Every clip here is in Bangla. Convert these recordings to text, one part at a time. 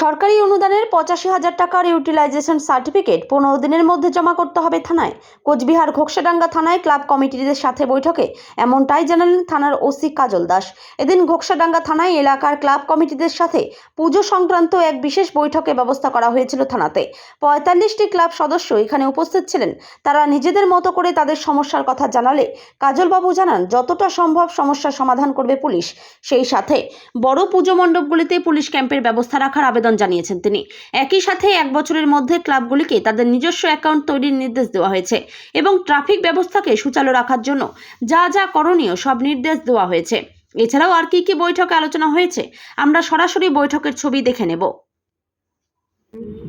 সরকারি অনুদানের পঁচাশি হাজার টাকার ইউটিলাইজেশন সার্টিফিকেট পনেরো দিনের মধ্যে জমা করতে হবে থানায়। কোচবিহার ঘোকসাডাঙ্গা থানায় ক্লাব কমিটিদের সাথে বৈঠকে এমনটাই জানালেন থানার ওসি কাজল দাস। এদিন ঘোকসাডাঙ্গা থানায় এলাকার ক্লাব কমিটিদের সাথে পুজো সংক্রান্ত এক বিশেষ বৈঠকে ব্যবস্থা করা হয়েছিল থানাতে। পঁয়তাল্লিশটি ক্লাব সদস্য এখানে উপস্থিত ছিলেন। তারা নিজেদের মতো করে তাদের সমস্যার কথা জানালে কাজলবাবু জানান, যতটা সম্ভব সমস্যার সমাধান করবে পুলিশ। সেই সাথে বড় পুজো মণ্ডপগুলিতে পুলিশ ক্যাম্পের ব্যবস্থা রাখার আবেদন জানিয়েছেন তিনি। একই সাথে এক বছরের মধ্যে ক্লাবগুলিকে তাদের নিজস্ব অ্যাকাউন্ট তৈরির নির্দেশ দেওয়া হয়েছে এবং ট্রাফিক ব্যবস্থাকে সুচালু রাখার জন্য যা যা করণীয় সব নির্দেশ দেওয়া হয়েছে। এছাড়াও আর কি কি বৈঠকে আলোচনা হয়েছে, আমরা সরাসরি বৈঠকের ছবি দেখে নেব।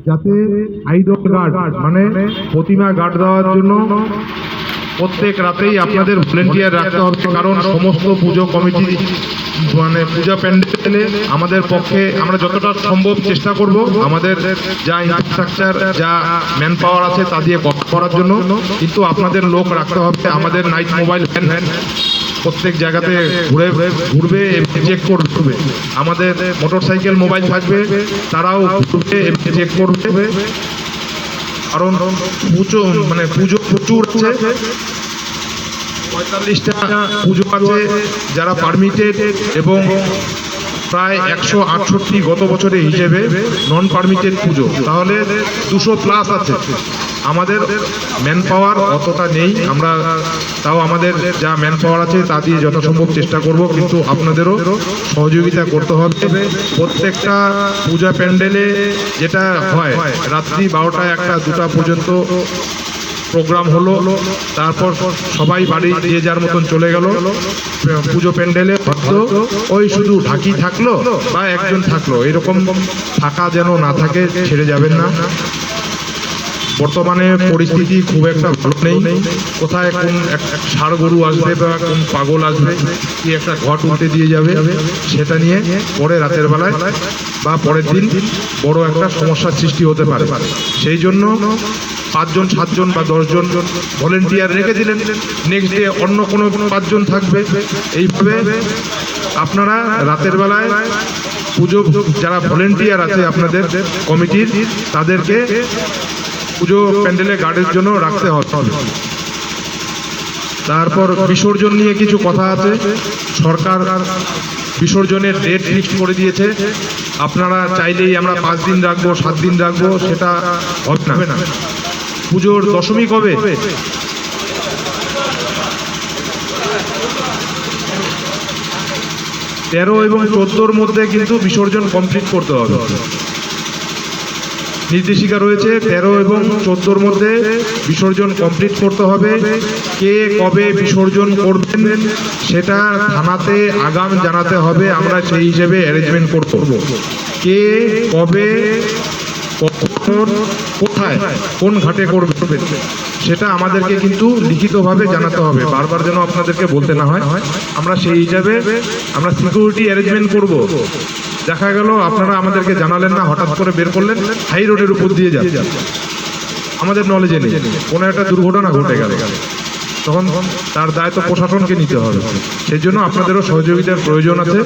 যাতে আইডল গার্ড মানে প্রতিমা গার্ড দেওয়ার জন্য প্রত্যেক রাতেই আপনাদের ভলেন্টিয়ার রাখতে হবে, কারণ সমস্ত পুজো কমিটি মানে পূজা প্যান্ডেলে আমাদের পক্ষে আমরা যতটা সম্ভব চেষ্টা করব আমাদের যা ইনফ্রাস্ট্রাকচার যা ম্যান পাওয়ার আছে তা দিয়ে করার জন্য। কিন্তু আপনাদের লোক রাখতে হবে, আমাদের নাইট মোবাইল ভ্যান প্রত্যেক জায়গাতে ঘুরে, ঘুরবে চেক করবে। আমাদের মোটর সাইকেল মোবাইল থাকবে, তারাও ঘুরবে চেক করবে। কারণ পুজো মানে পুজো প্রচুর আছে। পঁয়তাল্লিশটা পুজো আছে, যারা পারমিটেড এবং প্রায় একশো আটষট্টি গত বছরের হিসেবে নন পারমিটেড পুজো, তাহলে দুশো প্লাস আছে। আমাদের ম্যান পাওয়ার অতটা নেই, আমরা তাও আমাদের যা ম্যান পাওয়ার আছে, তা দিয়ে যথাসম্ভব চেষ্টা করব, কিন্তু আপনাদেরও সহযোগিতা করতে হবে। প্রত্যেকটা পূজা প্যান্ডেলে যেটা হয়, রাত্রি বারোটা একটা দুটা পর্যন্ত প্রোগ্রাম হলো, তারপর সবাই বাড়ি যে যার মতন চলে গেল, পুজো প্যান্ডেলে হয়তো ওই শুধু ঢাকি থাকল বা একজন থাকল? এরকম থাকা যেন না থাকে, ছেড়ে যাবেন না। বর্তমানে পরিস্থিতি খুব একটা ভালো নেই। কোথায় কোন ষাড় গরু আসবে বা কোন পাগল আসবে, কি একটা ঘট উল্টে দিয়ে যাবে, সেটা নিয়ে পরে রাতের বেলায় বা পরের দিন বড় একটা সমস্যার সৃষ্টি হতে পারে। সেই জন্য পাঁচজন, সাতজন বা দশজন ভলেন্টিয়ার রেখে দিলেন। নেক্সট ডে অন্য কোনো পাঁচজন থাকবে। এইভাবে আপনারা রাতের বেলায় পুজো, যারা ভলেন্টিয়ার আছে আপনাদের কমিটির তাদেরকে পুজো প্যান্ডেলে গার্ডের জন্য রাখতে হবে তারপর বিসর্জন নিয়ে কিছু কথা আছে। সরকার বিসর্জনের ডেট ফিক্সড করে দিয়েছে। আপনারা চাইলেই আমরা পাঁচ দিন রাখব, সাত দিন রাখব, সেটা হবে না। পুজোর দশমী কবে? তেরো এবং চোদ্দোর মধ্যে কিন্তু বিসর্জন কমপ্লিট করতে হবে। নির্দেশিকা রয়েছে, তেরো এবং চোদ্দোর মধ্যে বিসর্জন কমপ্লিট করতে হবে। কে কবে বিসর্জন করবেন সেটা থানাতে আগাম জানাতে হবে, আমরা সেই হিসেবে অ্যারেঞ্জমেন্ট করব। কে কবে কখন কোথায়, কোন ঘাটে করবে সেটা আমাদেরকে কিন্তু লিখিতভাবে জানাতে হবে। বারবার যেন আপনাদেরকে বলতে না হয়, আমরা সেই হিসাবে আমরা সিকিউরিটি অ্যারেঞ্জমেন্ট করব। দেখা গেল, আপনারা আমাদেরকে জানালেন না, হঠাৎ করে বের করলেন, হাই রোডের উপর দিয়ে যান। আমাদের নলেজে নেই। কোনো একটা দুর্ঘটনা ঘটে গেল। তখন তার দায়িত্ব প্রশাসনকে নিতে হবে। সেই জন্য আপনাদেরও সহযোগিতার প্রয়োজন আছে।